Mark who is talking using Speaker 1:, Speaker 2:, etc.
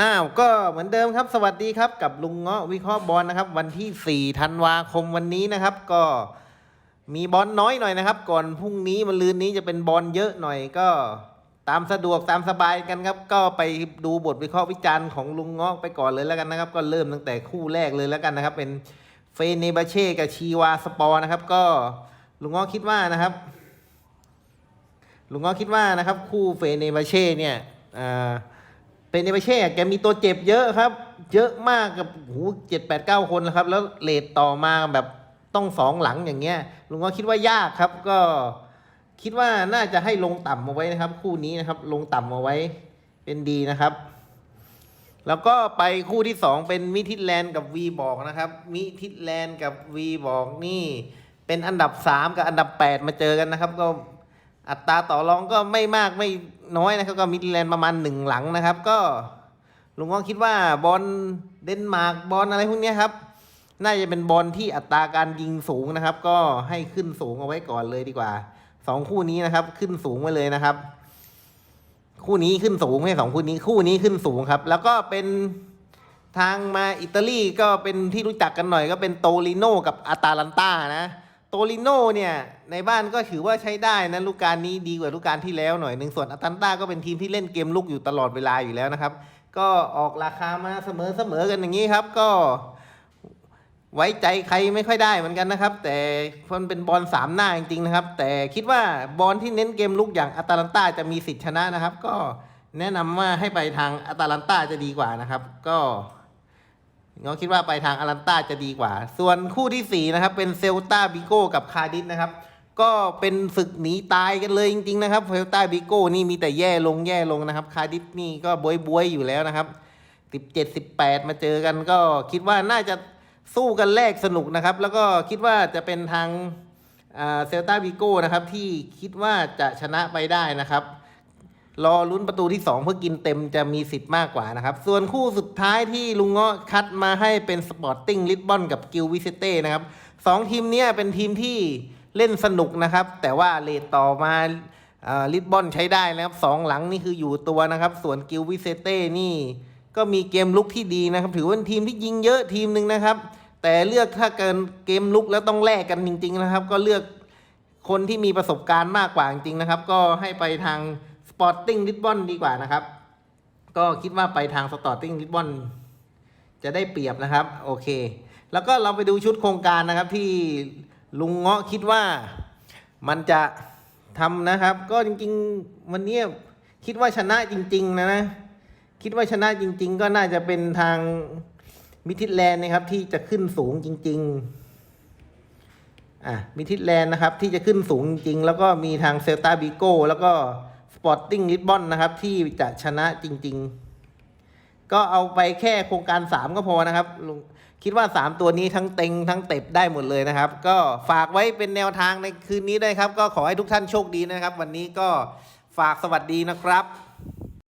Speaker 1: อ้าวก็เหมือนเดิมครับ สวัสดีครับกับลุงเงาะวิเคราะห์บอลนะครับ วันที่ 4 ธันวาคมวันนี้นะครับ ก็มีบอลน้อยหน่อยนะครับ ก่อนพรุ่งนี้มันลืนนี้จะเป็นบอลเยอะหน่อยก็ตามสะดวกตามสบายกันครับ ก็ไปดูบทวิเคราะห์วิจารณ์ของลุงเงาะไปก่อนเลยแล้วกันนะครับ ก็เริ่มตั้งแต่คู่แรกเลยแล้วกันนะครับ เป็นเฟเนบาเช่กับชีวาสปอร์นะครับ ก็ลุงเงาะคิดว่านะครับ ลุงเงาะคิดว่านะครับ คู่เฟเนบาเช่เนี่ยอ่า เป็นเอเปเช่แกมีตัวเจ็บเยอะครับ เยอะมากกับหูเจ็ดแปดเก้าคนนะครับ แล้วเลทต่อมาแบบต้องสองหลังอย่างเงี้ยลุงก็คิดว่ายากครับ ก็คิดว่าน่าจะให้ลงต่ำเอาไว้นะครับ คู่นี้นะครับ ลงต่ำเอาไว้เป็นดีนะครับ แล้วก็ไปคู่ที่สองเป็นมิทิแลนด์กับวีบอกนะครับ มิทิแลนด์กับวีบอกนี่ เป็นอันดับสามกับอันดับแปดมาเจอกันนะครับ ก็อัตราต่อรองก็ไม่มากไม่ น้อยนะครับก็มิดแลนด์ประมาณหนึ่งหลังนะครับ ก็ลุงก็คิดว่าบอลเดนมาร์กบอลอะไรพวกนี้ครับน่าจะเป็นบอลที่อัตราการยิงสูงนะครับ ก็ให้ขึ้นสูงเอาไว้ก่อนเลยดีกว่าสองคู่นี้นะครับ ขึ้นสูงไว้เลยนะครับ คู่นี้ขึ้นสูงให้สองคู่นี้คู่นี้ขึ้นสูงครับ แล้วก็เป็นทางมาอิตาลีก็เป็นที่รู้จักกันหน่อย ก็เป็นโตลิโนกับอาตาลันตานะ โตลิโนเนี่ยในบ้านก็ถือว่าใช้ได้นะลูกการนี้ดีกว่าลูกการที่แล้วหน่อยหนึ่งส่วนอาตันต้าก็เป็นทีมที่เล่นเกมลุกอยู่ตลอดเวลาอยู่แล้วนะครับ ก็ออกราคามาเสมอเสมอกันอย่างนี้ครับ ก็ไว้ใจใครไม่ค่อยได้เหมือนกันนะครับ แต่มันเป็นบอลสามหน้าจริงๆนะครับ แต่คิดว่าบอลที่เน้นเกมลุกอย่างอาตาลันต้าจะมีสิทธิ์ชนะนะครับ ก็แนะนำว่าให้ไปทางอาตาลันต้าจะดีกว่านะครับ ก็ เราคิดว่าไปทางอารันต้าจะดีกว่า ส่วนคู่ที่ 4 นะครับ เป็นเซลตาบิโก้กับคาร์ดิสนะครับ ก็เป็นศึกหนีตายกันเลยจริงๆนะครับเซลตาบิโก้นี่มีแต่แย่ลงแย่ลงนะครับ คาร์ดิสนี่ก็บวยบวยๆอยู่แล้วนะครับ17 18 มาเจอกันก็คิดว่าน่าจะสู้กันแรกสนุกนะครับ แล้วก็คิดว่าจะเป็นทางเซลตาบิโก้นะครับที่คิดว่าจะชนะไปได้นะครับ รอลุ้นประตูที่ 2 เพื่อกินเต็มจะมีสิทธิ์มากกว่านะครับ ส่วนคู่สุดท้ายที่ลุงเงาะคัดมาให้เป็นสปอร์ติ้งลิสบอนกับกิลวิเซเต้นะครับสองทีมนี้เป็นทีมที่เล่นสนุกนะครับ แต่ว่าเลทต่อมาลิสบอนใช้ได้นะครับสองหลังนี่คืออยู่ตัวนะครับ ส่วนกิลวิเซเต้นี่ก็มีเกมลุกที่ดีนะครับ ถือว่าเป็นทีมที่ยิงเยอะทีมหนึ่งนะครับ แต่เลือกถ้าเกินเกมลุกแล้วต้องแลกกันจริง ๆนะครับ ก็เลือกคนที่มีประสบการณ์มากกว่าจริงๆนะครับ ก็ให้ไปทาง ปอร์ติ้งลิ b บอนดีกว่านะครับ ก็คิดว่าไปทางสปอร์ติ้งลิ b บอนจะได้เปรียบนะครับ โอเค แล้วก็เราไปดูชุดโครงการนะครับ ที่ลุงเงาะคิดว่ามันจะทำนะครับ ก็จริงๆวันนี้คิดว่าชนะจริง ๆ นะนะ คิดว่าชนะจริง ๆ ก็น่าจะเป็นทางมิทิดแลนด์นะครับ ที่จะขึ้นสูงจริง ๆ อะมีทิดแลนด์นะครับ ที่จะขึ้นสูงจริง ๆ แล้วก็มีทางเซลตาบิโก้แล้วก็ ปอร์ติ้งลิสบอนนะครับที่จะชนะจริง ๆ ก็เอาไปแค่โครงการ 3 ก็พอนะครับลุงคิดว่า 3 ตัวนี้ทั้งเต็งทั้งเต็บได้หมดเลยนะครับ ก็ฝากไว้เป็นแนวทางในคืนนี้ด้วยครับ ก็ขอให้ทุกท่านโชคดีนะครับ วันนี้ก็ฝากสวัสดีนะครับ